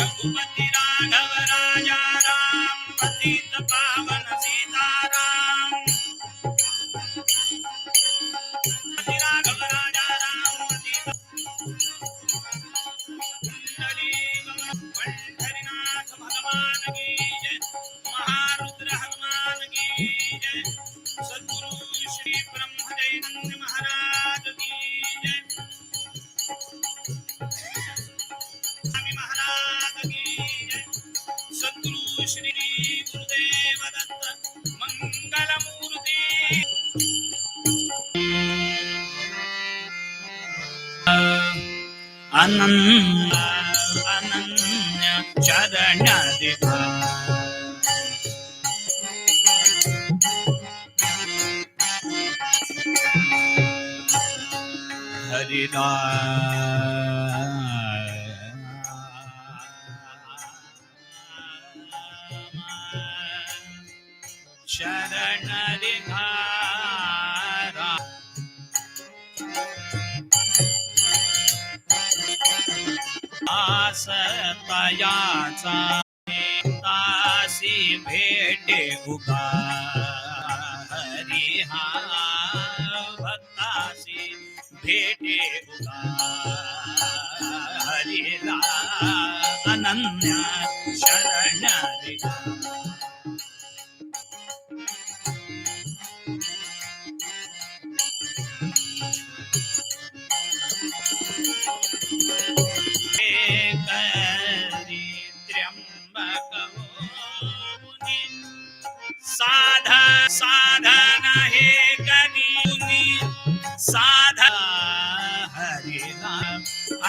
रघुपति अनन्य अनन्य चरण दिखा तयाचा तासी भेटे उगा हरिहा भक्तासी भेटे उगा हरिला अनन्या शरण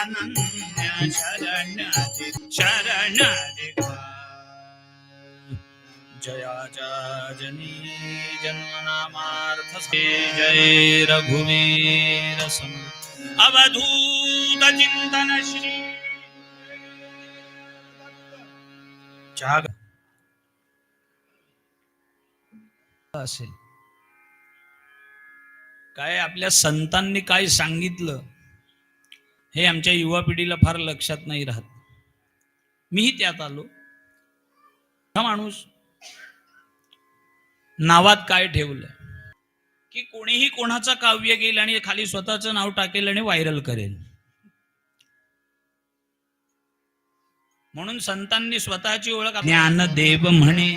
अनन्य शरण शरण जया जनी जन्मनामार्थ जय रघुवीर सम अवधूत चिंतन श्री चहा असेल काय आपल्या संतांनी काय सांगितलं? हे आमच्या युवा पिढीला फार लक्षात नाही राहत. मीही त्यात आलो. हा माणूस नावात काय ठेवलंय की कोणीही कोणाचं काव्य घेईल आणि खाली स्वतःचं नाव टाकेल आणि व्हायरल करेल. म्हणून संतांनी स्वतःची ओळख ज्ञानदेव म्हणे.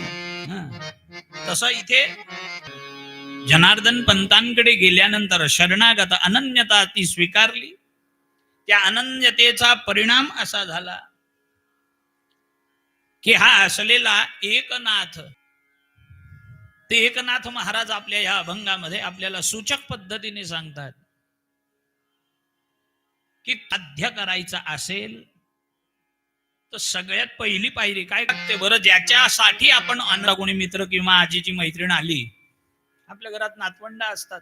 तसं इथे जनार्दन पंतांकडे गेल्यानंतर शरणागत अनन्यता ती स्वीकारली. त्या अनन्यतेचा परिणाम असा झाला की हा असलेला एकनाथ ते एकनाथ महाराज आपल्या या अभंगामध्ये आपल्याला सूचक पद्धतीने सांगतात की साध्य करायचं असेल तर सगळ्यात पहिली पायरी काय लागते बरं? ज्याच्यासाठी आपण अन्न कोणी मित्र किंवा आजीची मैत्रीण आली आपल्या घरात नातवंड असतात.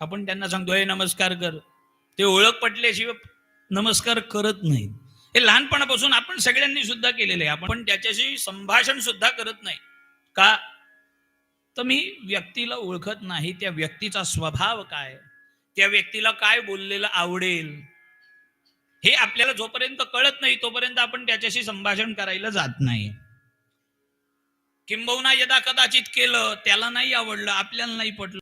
आपण त्यांना सांगतो हे नमस्कार कर. ते ओळख पटल्याशिवाय नमस्कार करत नाही. हे लहानपणापासून आपण सगळ्यांनी सुद्धा केलेलं आहे. आपण त्याच्याशी संभाषण सुद्धा करत नाही. का? तर मी व्यक्तीला ओळखत नाही. त्या व्यक्तीचा स्वभाव काय? त्या व्यक्तीला काय बोललेलं आवडेल? हे आपल्याला जोपर्यंत कळत नाही तोपर्यंत आपण त्याच्याशी संभाषण करायला जात नाही. किंबहुना यदा कदाचित केलं त्याला नाही आवडलं आपल्याला नाही पटलं.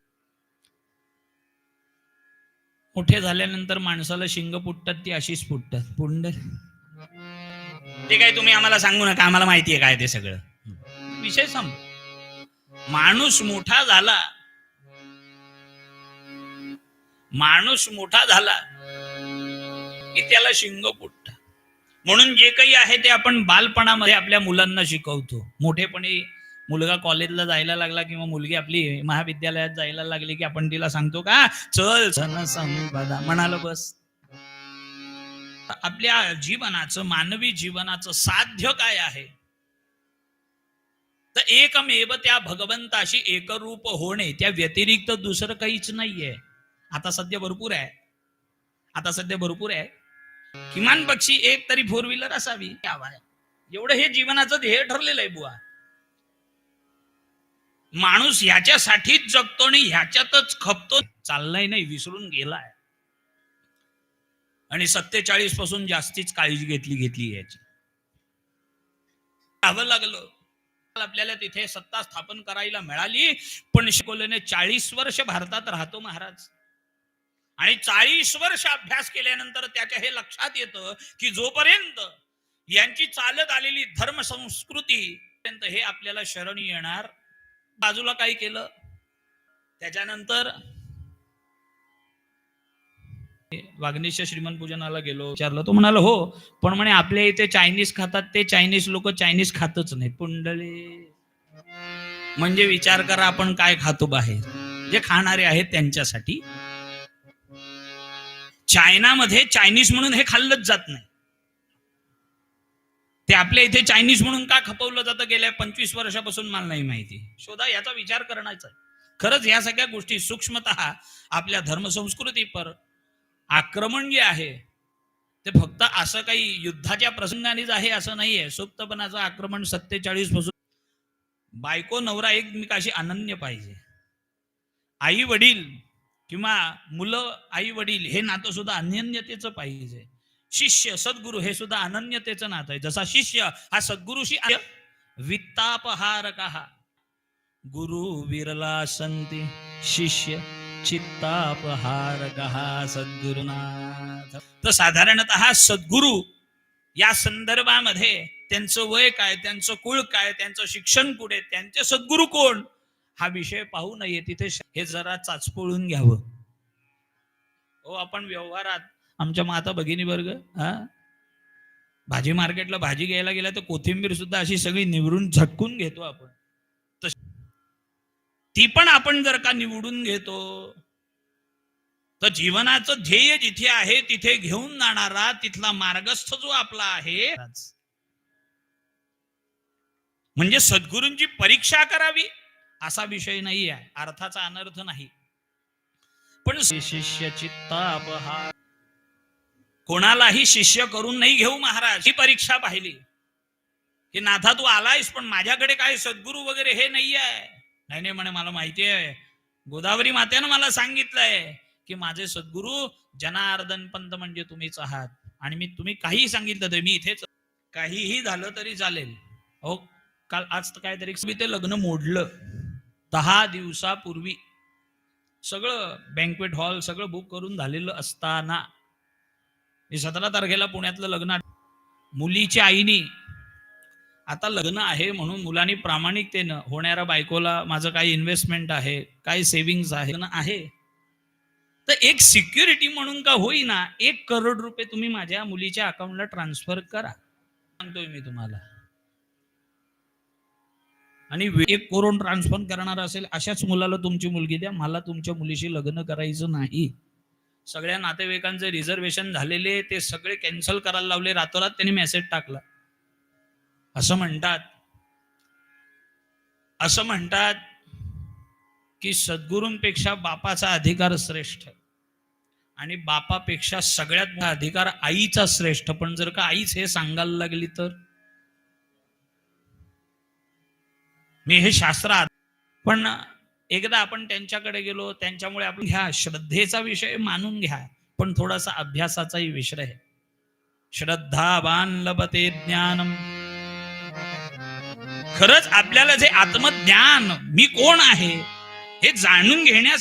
मोठे झाल्यानंतर माणसाला शिंग फुटतात ती अशीच फुटतात. पुंड ते काय तुम्ही आम्हाला सांगू नका आम्हाला माहिती आहे काय ते सगळं. विषय संप माणूस मोठा झाला. माणूस मोठा झाला की त्याला शिंग फुटत म्हणून जे काही आहे ते आपण बालपणामध्ये आपल्या मुलांना शिकवतो. मोठेपणी मुलगा कॉलेजला जायला लागला किंवा मुलगी आपली महाविद्यालयात जायला लागली की आपण तिला सांगतो का चल सन संपदा म्हणालो बस. आपल्या जीवनाचं मानवी जीवनाचं साध्य काय आहे? तर एकमेव त्या भगवंताशी एकरूप होणे त्या व्यतिरिक्त दुसरं काहीच नाहीये. आता सध्या भरपूर आहे. आता सध्या भरपूर आहे. किमान पक्षी एक तरी फोर व्हीलर असावी. एवढं हे जीवनाचं ध्येय ठरलेलं आहे बुवा. माणूस ह्याच्यासाठीच जगतो आणि ह्याच्यातच खपतो. चाललाय नाही विसरून गेलाय. आणि सत्तेचाळीसपासून जास्तीच काळजी घेतली घेतली याची. राहावं लागलं. आपल्याला तिथे सत्ता स्थापन करायला मिळाली पण शिकवल्याने चाळीस वर्ष भारतात राहतो महाराज. आणि चाळीस वर्ष अभ्यास केल्यानंतर त्याच्या हे लक्षात येतं की जोपर्यंत यांची चालत आलेली धर्म संस्कृती पर्यंत हे आपल्याला शरण येणार बाजूला काही केलं. त्याच्यानंतर वागणेच्या श्रीमंत पूजनाला गेलो विचारलं. तो म्हणाला हो पण म्हणे आपल्या इथे चायनीज खातात ते चायनीज लोक चायनीज खातच नाही पुंडले. म्हणजे विचार करा आपण काय खातो बाहेर. जे खाणारे आहेत त्यांच्यासाठी. चायनामध्ये चायनीज म्हणून हे खाल्लंच जात नाही. ते आपल्या इथे चायनीज म्हणून का खपवलं जातं? गेल्या पंचवीस वर्षापासून मला नाही माहिती. शोधा याचा विचार करण्याचा खरंच या सगळ्या गोष्टी सूक्ष्मत आपल्या धर्मसंस्कृतीपर आक्रमण जे आहे ते फक्त असं काही युद्धाच्या प्रसंगानेच आहे असं नाहीये. सुप्तपणाचं आक्रमण सत्तेचाळीसपासून बायको नवरा एकमेकाशी अनन्य पाहिजे. आई वडील किंवा मुलं आई वडील हे नातं सुद्धा अनन्यतेचं पाहिजे. शिष्य सद्गुरू हे सुद्धा अनन्यतेचं नातं आहे. जसा शिष्य हा सद्गुरुशी वित्तापहारक गुरु विरला संती शिष्य चित्तापहारक सद्गुरुनाथ. तर साधारणत सद्गुरु या संदर्भामध्ये त्यांचं वय काय त्यांचं कुळ काय त्यांचं शिक्षण कुठे त्यांचे सद्गुरु कोण हा विषय पाहू नये. तिथे हे जरा चाचपळून घ्यावं. हो आपण व्यवहारात आमच्या माता भगिनी वर्ग हा? भाजी मार्केटला भाजी घ्यायला गेला तर कोथिंबीर सुद्धा अशी सगळी निवडून झटकून घेतो आपण. ती पण आपण जर का निवडून घेतो तर जीवनाचं ध्येय जिथे आहे तिथे घेऊन जाणारा तिथला मार्गस्थ जो आपला आहे म्हणजे सद्गुरूंची परीक्षा करावी असा विषय नाही आहे अर्थाचा अनर्थ नाही. पण शिष्य चित्तापहार कोणालाही शिष्य करून नाही घेऊ महाराज. ही परीक्षा पाहिली. की नाथा तू आलायस पण माझ्याकडे काय सद्गुरू वगैरे हे नाही आहे नाही नाही म्हणे मला माहिती आहे. गोदावरी मातेनं मला सांगितलंय की माझे सद्गुरू जनार्दन पंत म्हणजे तुम्हीच आहात. आणि मी तुम्ही काहीही सांगितलं तरी मी इथेच काहीही झालं तरी चालेल. अहो काल आज तर काहीतरी मी ते लग्न मोडलं. दहा दिवसापूर्वी सगळं बँकवेट हॉल सगळं बुक करून झालेलं असताना मी सतरा तारखेला पुण्यातलं लग्न मुलीच्या आईनी. आता लग्न आहे म्हणून मुलांनी प्रामाणिकतेनं होणाऱ्या बायकोला माझं काही इन्व्हेस्टमेंट आहे काही सेव्हिंग्स आहे आहे. तर एक सिक्युरिटी म्हणून का होईना एक करोड रुपये तुम्ही माझ्या मुलीच्या अकाउंटला ट्रान्सफर करा. सांगतोय मी तुम्हाला. आणि एक करोड ट्रान्सफर करणार असेल अशाच मुलाला तुमची मुलगी द्या. मला तुमच्या मुलीशी लग्न करायचं नाही. सगळ्या नातेवाईकांचे रिझर्वेशन झालेले ते सगळे कॅन्सल करायला लावले. रातोरात त्यांनी मेसेज टाकला. असं म्हणतात. असं म्हणतात की सद्गुरूंपेक्षा बापाचा अधिकार श्रेष्ठ आणि बापापेक्षा सगळ्यात अधिकार आईचा श्रेष्ठ पण जर का आईच हे सांगायला लागली तर? मी हे शास्त्रात पण एकदा आपण त्यांच्याकडे गेलो त्यांच्यामुळे आपण घ्या श्रद्धेचा विषय मानून घ्या पण थोडासा अभ्यासाचाही विषय आहे. श्रद्धावान लभते ज्ञानम. खरंच आपल्याला जे आत्मज्ञान मी कोण आहे हे जाणून घेण्यास